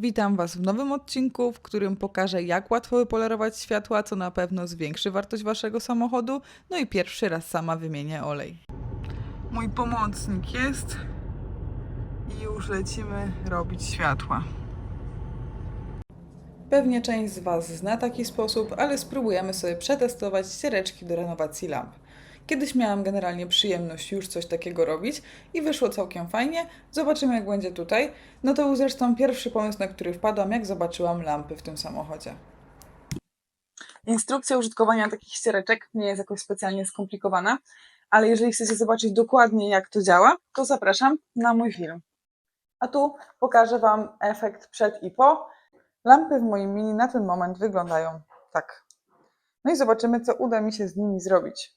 Witam Was w nowym odcinku, w którym pokażę, jak łatwo wypolerować światła, co na pewno zwiększy wartość Waszego samochodu. No i pierwszy raz sama wymienię olej. Mój pomocnik jest i już lecimy robić światła. Pewnie część z Was zna taki sposób, ale spróbujemy sobie przetestować ściereczki do renowacji lamp. Kiedyś miałam generalnie przyjemność już coś takiego robić i wyszło całkiem fajnie. Zobaczymy, jak będzie tutaj. No to był zresztą pierwszy pomysł, na który wpadłam, jak zobaczyłam lampy w tym samochodzie. Instrukcja użytkowania takich ściereczek nie jest jakoś specjalnie skomplikowana, ale jeżeli chcecie zobaczyć dokładnie, jak to działa, to zapraszam na mój film. A tu pokażę Wam efekt przed i po. Lampy w moim mini na ten moment wyglądają tak. No i zobaczymy, co uda mi się z nimi zrobić.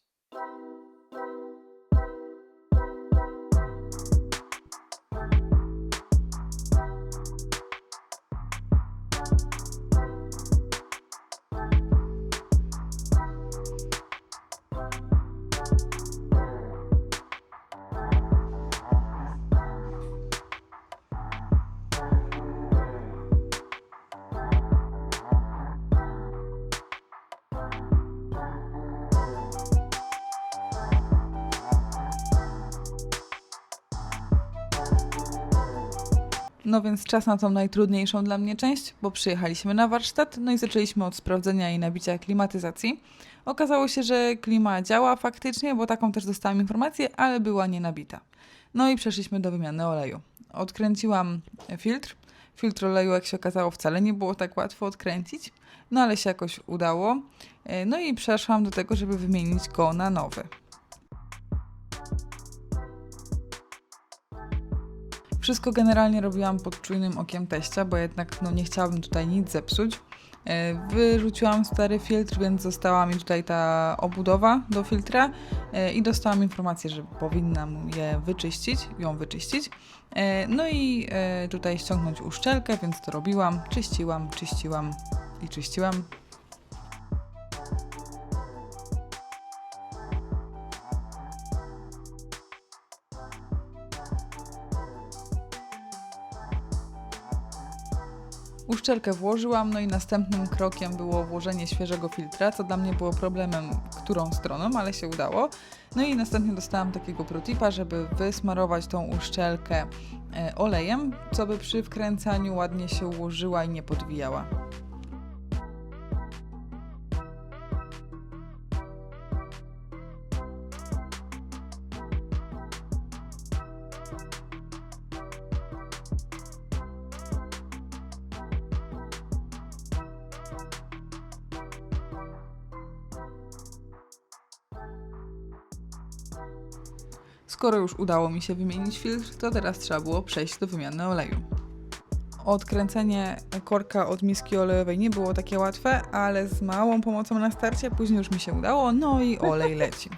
No więc czas na tą najtrudniejszą dla mnie część, bo przyjechaliśmy na warsztat, no i zaczęliśmy od sprawdzenia i nabicia klimatyzacji. Okazało się, że klima działa faktycznie, bo taką też dostałam informację, ale była nie nabita. No i przeszliśmy do wymiany oleju. Odkręciłam filtr. Filtr oleju, jak się okazało, wcale nie było tak łatwo odkręcić, no ale się jakoś udało. E, No i przeszłam do tego, żeby wymienić go na nowy. Wszystko generalnie robiłam pod czujnym okiem teścia, bo jednak no, nie chciałabym tutaj nic zepsuć. E, Wyrzuciłam stary filtr, więc została mi tutaj ta obudowa do filtra e, i dostałam informację, że powinnam je wyczyścić, ją wyczyścić. E, No i tutaj ściągnąć uszczelkę, więc to robiłam. Czyściłam, czyściłam i czyściłam. Uszczelkę włożyłam, no i następnym krokiem było włożenie świeżego filtra, co dla mnie było problemem, którą stroną, ale się udało. No i następnie dostałam takiego protipa, żeby wysmarować tą uszczelkę e, olejem, co by przy wkręcaniu ładnie się ułożyła i nie podwijała. Skoro już udało mi się wymienić filtr, to teraz trzeba było przejść do wymiany oleju. Odkręcenie korka od miski olejowej nie było takie łatwe, ale z małą pomocą na starcie później już mi się udało, no i olej leci.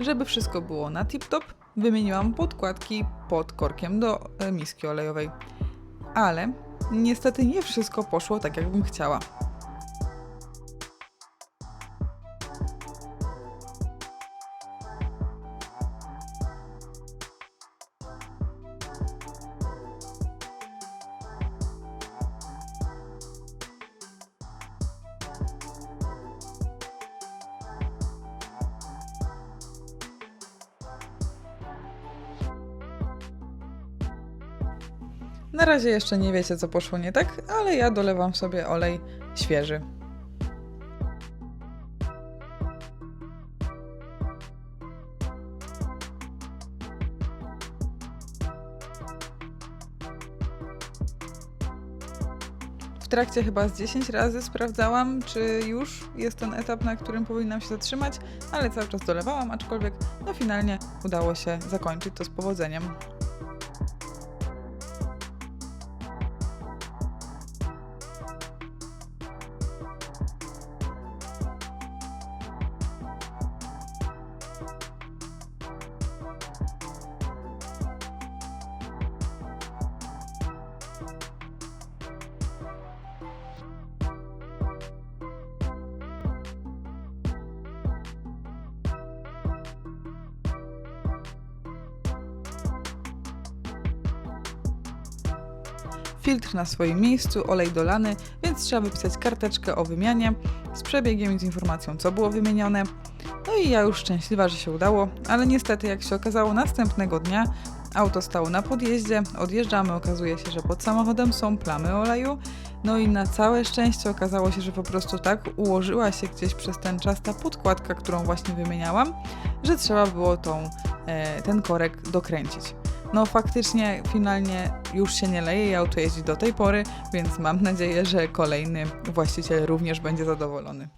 Żeby wszystko było na tip-top, wymieniłam podkładki pod korkiem do e, miski olejowej. Ale niestety nie wszystko poszło tak, jakbym chciała. Na razie jeszcze nie wiecie, co poszło nie tak, ale ja dolewam sobie olej świeży. W trakcie chyba z 10 razy sprawdzałam, czy już jest ten etap, na którym powinnam się zatrzymać, ale cały czas dolewałam, aczkolwiek no finalnie udało się zakończyć to z powodzeniem. Filtr na swoim miejscu, olej dolany, więc trzeba wypisać karteczkę o wymianie z przebiegiem i z informacją, co było wymienione. No i ja już szczęśliwa, że się udało, ale niestety, jak się okazało, następnego dnia auto stało na podjeździe, odjeżdżamy, okazuje się, że pod samochodem są plamy oleju. No i na całe szczęście okazało się, że po prostu tak ułożyła się gdzieś przez ten czas ta podkładka, którą właśnie wymieniałam, że trzeba było tą, e, ten korek dokręcić. No faktycznie finalnie już się nie leje i auto jeździ do tej pory, więc mam nadzieję, że kolejny właściciel również będzie zadowolony.